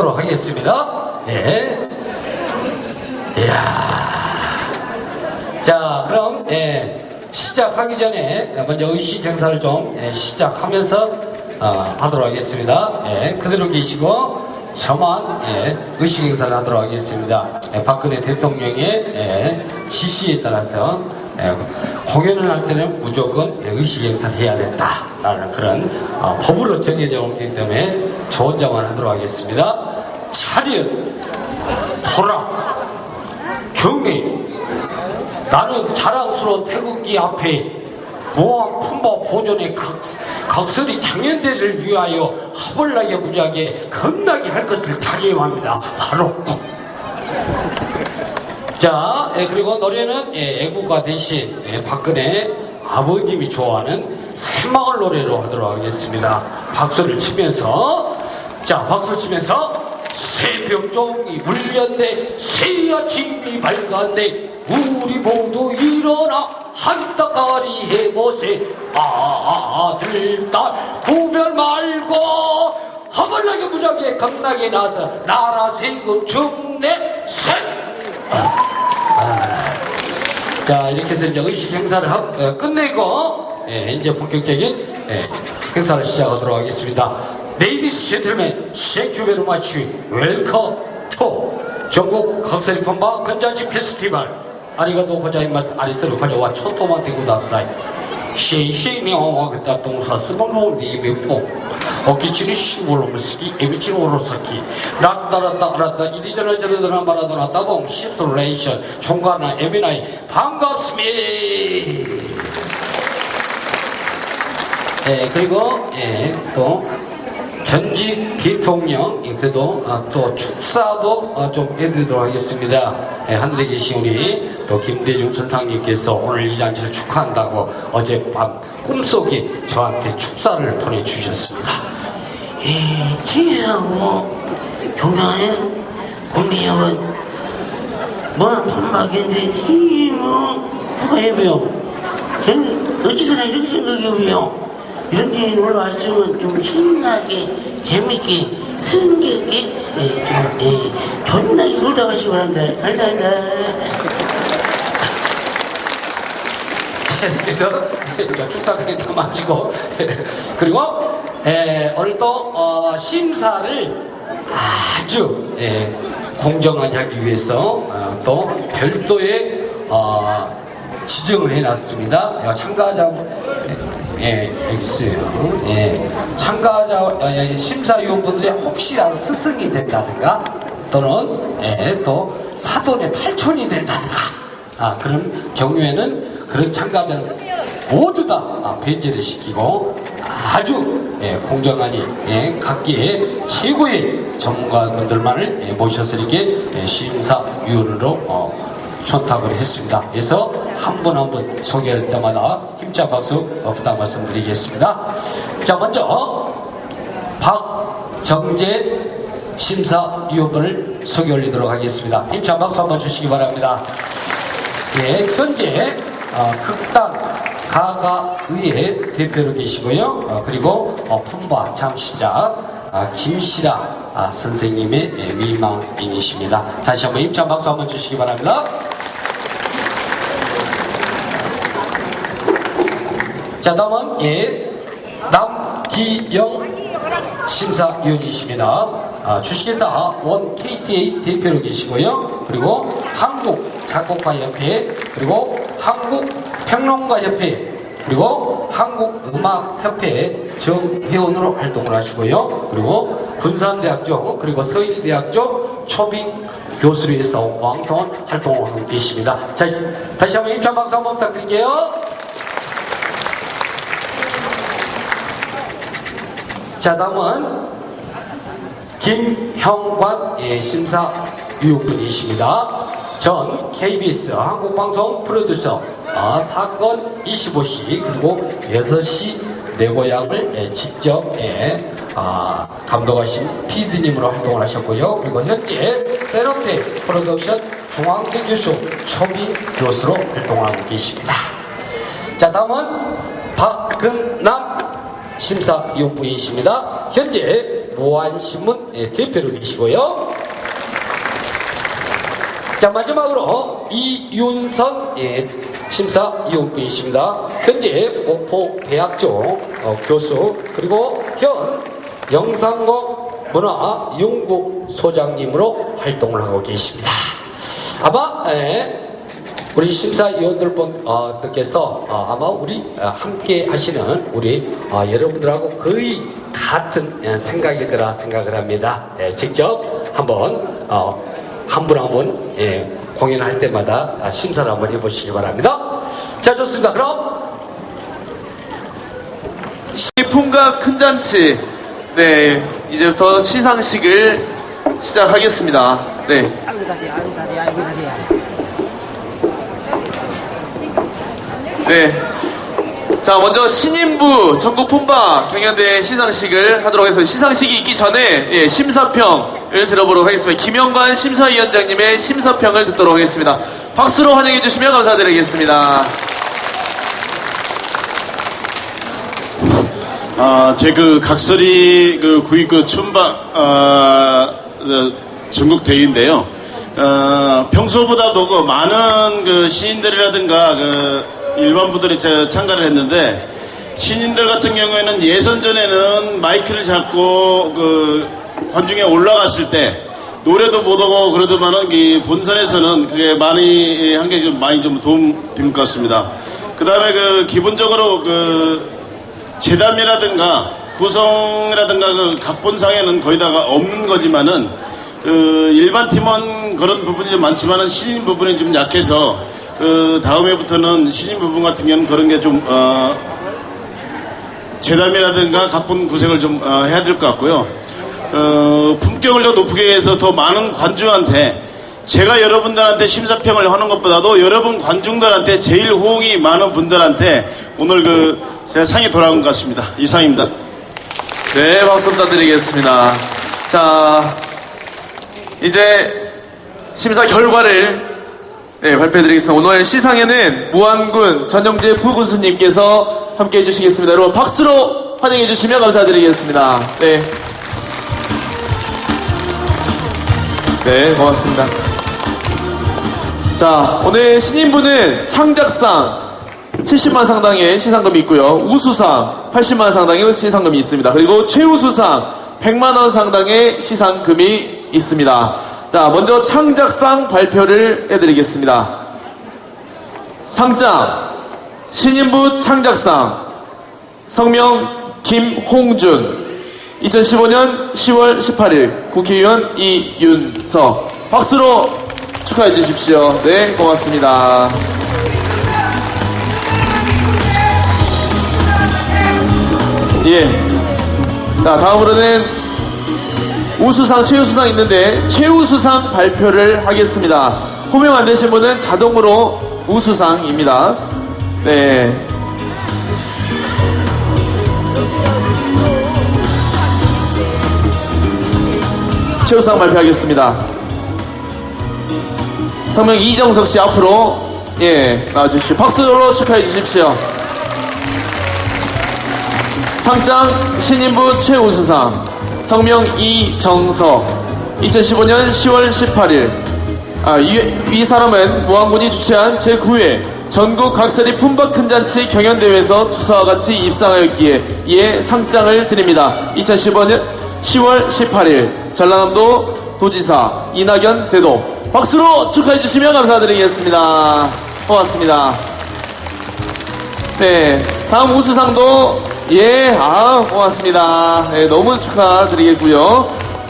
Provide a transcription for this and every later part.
하도록 하겠습니다. 예. 이야. 자, 그럼, 예, 시작하기 전에 먼저 의식 행사를 좀 예, 시작하면서 어, 하도록 하겠습니다. 예, 그대로 계시고 저만 예, 의식 행사를 하도록 하겠습니다. 예, 박근혜 대통령의 예, 지시에 따라서 예, 공연을 할 때는 무조건 예, 의식 행사를 해야 된다 라는 그런 어, 법으로 정해져 있기 때문에 저 혼자만 하도록 하겠습니다. 차렷, 토라, 경례, 나는 자랑스러운 태극기 앞에 모함 품바 보존의 각, 각설이 경연대를 위하여 허벌나게 무지하게 겁나게 할 것을 다짐합니다. 바로 꼭. 자, 예, 그리고 노래는 예, 애국가 대신 예, 박근혜 아버님이 좋아하는 새마을 노래로 하도록 하겠습니다. 박수를 치면서 자, 박수를 치면서 새벽종이 울렸네 새 아침이 밝았네. 우리 모두 일어나 한따까리 해보세. 아들 딸 구별 말고 허벌나게 무지하게 겁나게 나서 나라 세금 중내 세자 이렇게 해서 이제 의식 행사를 하- 어, 끝내고 예, 이제 본격적인 예, 행사를 시작하도록 하겠습니다. Thank you very much. Welcome to 전국 각설이 펀바 건자지 페스티벌. 아리가도 고자이마스 아리토르 고자와 초토마테 구다사이 시시니와 그다 동사 스몰로 니미뽕 어기치니 시몰로무스키 에미치니 오로사키 락다라다 알았다 이리저리 저리더나 말하더나 따봉 십솔레이션 총괄나 에미나이 반갑습니다 예, 그리고 예, 또 전직 대통령 예, 그래도 아, 또 축사도 어, 좀 해드리도록 하겠습니다. 예, 하늘에 계신 우리 또 김대중 선상님께서 오늘 이 잔치를 축하한다고 어젯밤 꿈속에 저한테 축사를 보내주셨습니다. 예, 지혜하고 동양의 국민 여러분 뭐한 판막인데 힘은 누가 해보요 저는 어찌거나 이렇게 생각해보요 데 올라왔으면 좀 신나게 재밌게 흥겹게 예, 좀 예, 존나게 놀다 가시기 바랍니다. 감사합니다. 그래서 이제 축사까지 다 마치고. 그리고 에, 오늘도 어, 심사를 아주 예, 공정하게 하기 위해서 어, 또 별도의 어, 지정을 해놨습니다. 야, 참가자 예, 여기 있어요. 예, 참가자 어, 예, 심사위원분들이 혹시라도 스승이 된다든가 또는 예, 또 사돈의 팔촌이 된다든가 아, 그런 경우에는 그런 참가자는 모두 다 아, 배제를 시키고 아주 예, 공정하니 예, 각기의 최고의 전문가분들만을 예, 모셔서 이렇게 예, 심사위원으로 어, 촌탁을 했습니다. 그래서 한 분 한 분 소개할 때마다 힘찬 박수 어, 부탁 말씀드리겠습니다. 자 먼저 박정재 심사위원분을 소개 올리도록 하겠습니다. 힘찬 박수 한번 주시기 바랍니다. 예, 현재 어, 극단 가가의회 대표로 계시고요. 어, 그리고 어, 품바 장시작 아, 김시라 아, 선생님의 예, 미망인이십니다. 다시 한번 힘찬 박수 한번 주시기 바랍니다. 자, 다음은 예, 남기영 심사위원이십니다. 아, 주식회사 원 KTA 대표로 계시고요. 그리고 한국 작곡가 협회, 그리고 한국 평론가 협회, 그리고 한국 음악 협회 정회원으로 활동을 하시고요. 그리고 군산대학교, 그리고 서일대학교 초빙 교수로 해서 왕성한 활동을 하고 계십니다. 자, 다시 한번 임찬 박수 한번 부탁드릴게요. 자, 다음은 김형관 예, 심사위원분이십니다. 전 KBS 한국방송 프로듀서 아, 사건 25시 그리고 6시 내 고향을 예, 직접 예, 아, 감독하신 PD님으로 활동을 하셨고요. 그리고 현재 세로테 프로덕션 중앙대 교수 초비 교수로 활동을 하고 계십니다. 자, 다음은 박근남 심사위원분이십니다. 현재 무한신문 예, 대표로 계시고요. 자 마지막으로 이윤선 예, 심사 이용분이십니다. 현재 목포 대학교 어, 교수 그리고 현 영상공 문화 연구 소장님으로 활동을 하고 계십니다. 아마 예, 우리 심사위원들분께서 어, 아마 우리 어, 함께 하시는 우리 어, 여러분들하고 거의 같은 예, 생각일 거라 생각을 합니다. 예, 직접 한번 어, 한분 한분 예, 공연할 때마다 아, 심사를 한번 해보시기 바랍니다. 자 좋습니다. 그럼 이 풍각 큰 잔치 네 이제부터 시상식을 시작하겠습니다 네 아이고 다리야 아이고 다리야 아이고 다리야 네. 자, 먼저 신인부 전국 품바 경연대 시상식을 하도록 하겠습니다. 시상식이 있기 전에 예, 심사평을 들어보도록 하겠습니다. 김영관 심사위원장님의 심사평을 듣도록 하겠습니다. 박수로 환영해 주시면 감사드리겠습니다. 아, 제 그 각설이 그 구입 춘바 아, 어, 전국 대회인데요. 어, 평소보다도 그 많은 그 시인들이라든가 그 일반 분들이 저 참가를 했는데 신인들 같은 경우에는 예선 전에는 마이크를 잡고 그 관중에 올라갔을 때 노래도 못하고 그러더만은 이 본선에서는 그게 많이 한 게 좀 많이 좀 도움 된 것 같습니다. 그 다음에 그 기본적으로 그 재담이라든가 구성이라든가 그 각본상에는 거의 다가 없는 거지만은 그 일반 팀원 그런 부분이 좀 많지만은 신인 부분이 좀 약해서 그 다음해부터는 신인 부분 같은 경우는 그런 게좀 어, 재담이라든가 각본 구색을 좀 어, 해야 될 것 같고요. 어, 품격을 더 높게 해서 더 많은 관중한테 제가 여러분들한테 심사평을 하는 것보다도 여러분 관중들한테 제일 호응이 많은 분들한테 오늘 그 제가 상이 돌아온 것 같습니다. 이상입니다. 네, 박수 부탁드리겠습니다. 자, 이제 심사 결과를 네, 발표해드리겠습니다. 오늘 시상에는 무안군 전영재 부군수님께서 함께 해주시겠습니다. 여러분 박수로 환영해주시면 감사드리겠습니다. 네. 네, 고맙습니다. 자, 오늘 신인분은 창작상 70만 상당의 시상금이 있고요. 우수상 80만 상당의 시상금이 있습니다. 그리고 최우수상 100만 원 상당의 시상금이 있습니다. 자, 먼저 창작상 발표를 해드리겠습니다. 상장 신인부 창작상 성명 김홍준 2015년 10월 18일 국회의원 이윤석 박수로 축하해 주십시오. 네, 고맙습니다. 예. 자, 다음으로는 우수상, 최우수상 있는데 최우수상 발표를 하겠습니다. 호명 안 되신 분은 자동으로 우수상입니다. 네. 최우수상 발표하겠습니다. 성명 이정석 씨 앞으로 예 나와주십시오. 박수로 축하해 주십시오. 상장 신인부 최우수상 성명 이정석 2015년 10월 18일 아, 이, 이 사람은 무안군이 주최한 제9회 전국 각설이 품바 큰 잔치 경연대회에서 투사와 같이 입상하였기에 이에 상장을 드립니다. 2015년 10월 18일 전라남도 도지사 이낙연 대도 박수로 축하해 주시면 감사드리겠습니다. 고맙습니다. 네, 다음 우수상도 예, 아 고맙습니다. 네, 너무 축하드리겠고요.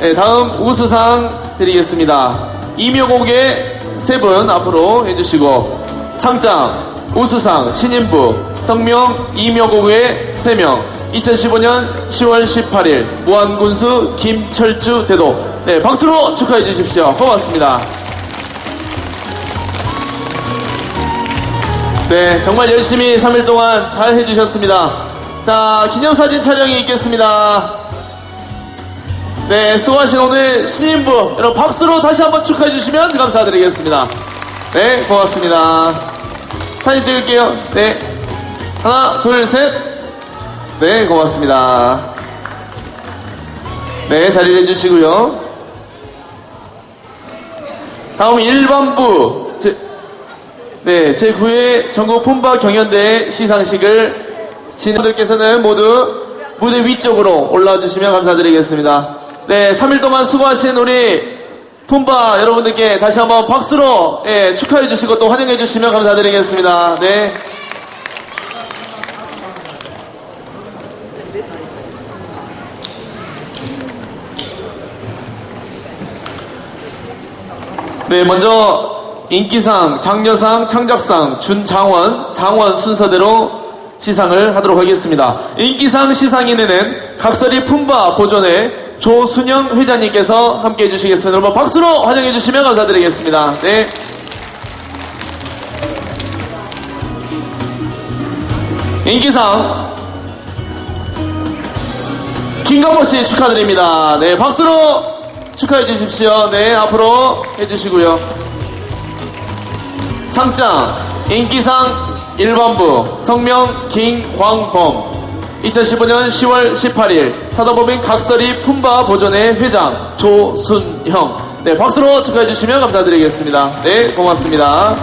네, 다음 우수상 드리겠습니다. 이묘곡의 세 분 앞으로 해주시고 상장 우수상 신인부 성명 이묘곡의 세 명 2015년 10월 18일 무안군수 김철주 대도 네, 박수로 축하해 주십시오. 고맙습니다. 네, 정말 열심히 3일 동안 잘 해주셨습니다. 자, 기념사진 촬영이 있겠습니다. 네, 수고하신 오늘 신인부, 여러분 박수로 다시 한번 축하해 주시면 감사드리겠습니다. 네, 고맙습니다. 사진 찍을게요. 네. 하나, 둘, 셋. 네, 고맙습니다. 네, 자리를 해주시고요. 다음 1반부. 제, 네, 제9회 전국 폼바 경연대 시상식을 진행들께서는 모두 무대 위쪽으로 올라와 주시면 감사드리겠습니다. 네, 3일 동안 수고하신 우리 폼바 여러분들께 다시 한번 박수로 예, 축하해 주시고 또 환영해 주시면 감사드리겠습니다. 네. 네, 먼저 인기상, 장려상, 창작상, 준장원, 장원 순서대로 시상을 하도록 하겠습니다. 인기상 시상인에는 각설이 품바 보존의 조순영 회장님께서 함께 해주시겠습니다. 여러분 박수로 환영해 주시면 감사드리겠습니다. 네. 인기상 김건모 씨 축하드립니다. 네, 박수로 축하해 주십시오. 네, 앞으로 해주시고요. 상장 인기상 1번부 성명 김광범 2015년 10월 18일 사도법인 각설이 품바 보존의 회장 조순형. 네 박수로 축하해 주시면 감사드리겠습니다. 네 고맙습니다.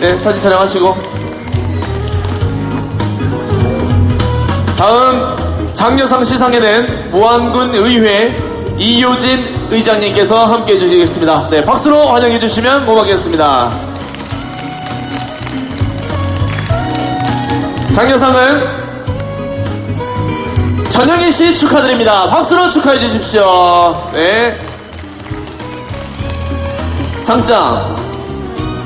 네 사진 촬영하시고. 다음 장려상 시상에는 무안군 의회 이효진 의장님께서 함께 해주시겠습니다. 네 박수로 환영해 주시면 고맙겠습니다 장려상은 전영희 씨 축하드립니다. 박수로 축하해 주십시오. 네. 상장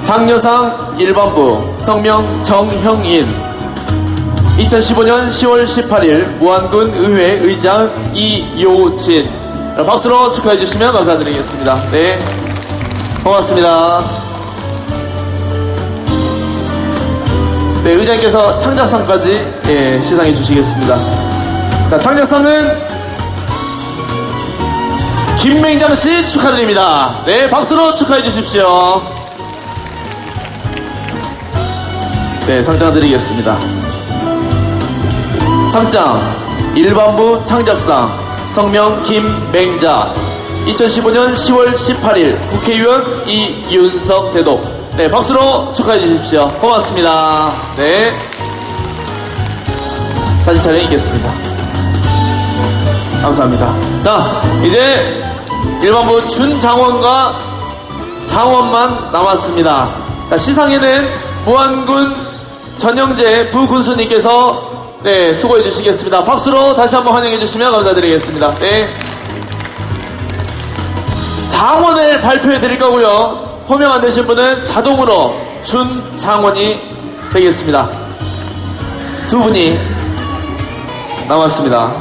장려상 1번부 성명 정형인 2015년 10월 18일 무안군 의회 의장 이요진 박수로 축하해 주시면 감사드리겠습니다. 네. 고맙습니다. 네, 의장님께서 창작상까지 예, 시상해 주시겠습니다. 자, 창작상은 김맹장 씨 축하드립니다. 네, 박수로 축하해 주십시오. 네, 상장 드리겠습니다. 상장 일반부 창작상 성명 김맹자 2015년 10월 18일 국회의원 이윤석 대독 네, 박수로 축하해 주십시오. 고맙습니다. 네. 사진 촬영 있겠습니다. 감사합니다. 자, 이제 일반부 준장원과 장원만 남았습니다. 자, 시상에는 무안군 전영재 부군수님께서 네, 수고해 주시겠습니다. 박수로 다시 한번 환영해 주시면 감사드리겠습니다. 네. 장원을 발표해 드릴 거고요. 호명 안 되신 분은 자동으로 준장원이 되겠습니다. 두 분이 남았습니다.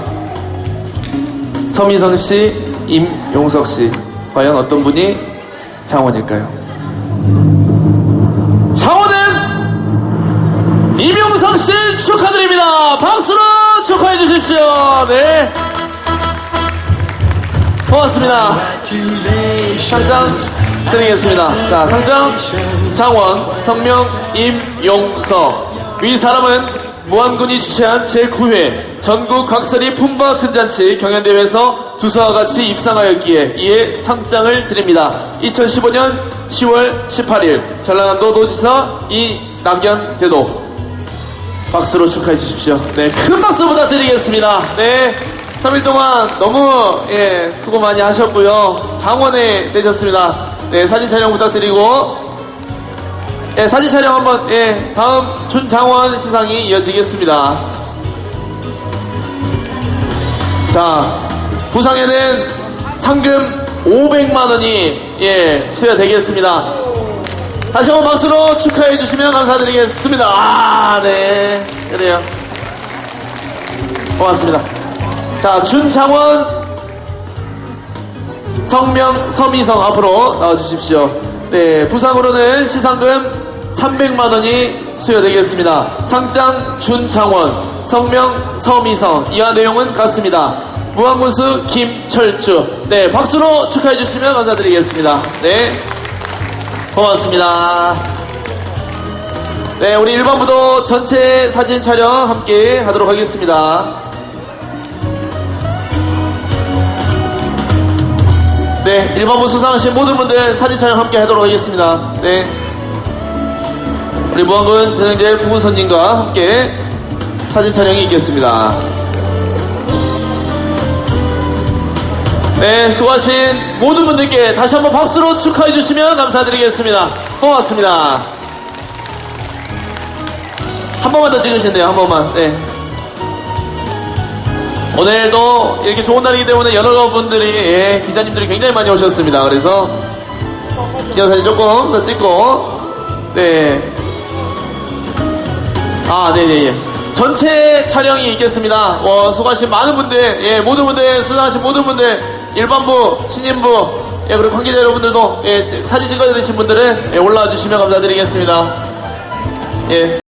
서미성 씨, 임용석 씨. 과연 어떤 분이 장원일까요? 장원은 임용석 씨 축하드립니다. 박수로 축하해 주십시오. 네. 고맙습니다. 상장 드리겠습니다. 자, 상장 장원, 성명 임용석. 위 사람은 무안군이 주최한 제9회 전국 각설이 품바 큰잔치 경연대회에서 두사와 같이 입상하였기에 이에 상장을 드립니다. 2015년 10월 18일 전라남도 노지사 이낙연 대도 박수로 축하해 주십시오. 네, 큰 박수 부탁드리겠습니다. 네. 3일 동안 너무 예, 수고 많이 하셨고요. 장원에 되셨습니다. 네, 사진 촬영 부탁드리고 예, 사진 촬영 한번 예, 다음 준장원 시상이 이어지겠습니다. 자, 부상에는 상금 500만 원이 예, 수여되겠습니다. 다시 한번 박수로 축하해 주시면 감사드리겠습니다. 아, 네. 그래요. 고맙습니다. 자, 준장원 성명 서미성 앞으로 나와주십시오. 네, 부상으로는 시상금 300만 원이 수여되겠습니다. 상장 준장원, 성명 서미성 이하 내용은 같습니다. 무한군수 김철주. 네, 박수로 축하해 주시면 감사드리겠습니다. 네, 고맙습니다. 네, 우리 1번부도 전체 사진 촬영 함께 하도록 하겠습니다. 네, 일반부 수상하신 모든 분들 사진 촬영 함께 하도록 하겠습니다. 네. 우리 무한군 전영재 부군선님과 함께 사진 촬영이 있겠습니다. 네, 수고하신 모든 분들께 다시 한번 박수로 축하해 주시면 감사드리겠습니다. 고맙습니다. 한 번만 더 찍으신대요, 한 번만. 네. 오늘도 이렇게 좋은 날이기 때문에 여러분들이, 예, 기자님들이 굉장히 많이 오셨습니다. 그래서 기념사진 조금 더 찍고, 네. 아, 네네, 예. 전체 촬영이 있겠습니다. 어, 수고하신 많은 분들, 예, 모든 분들, 수상하신 모든 분들, 일반부, 신인부, 예, 그리고 관계자 여러분들도, 예, 사진 찍어드리신 분들은, 예, 올라와 주시면 감사드리겠습니다. 예.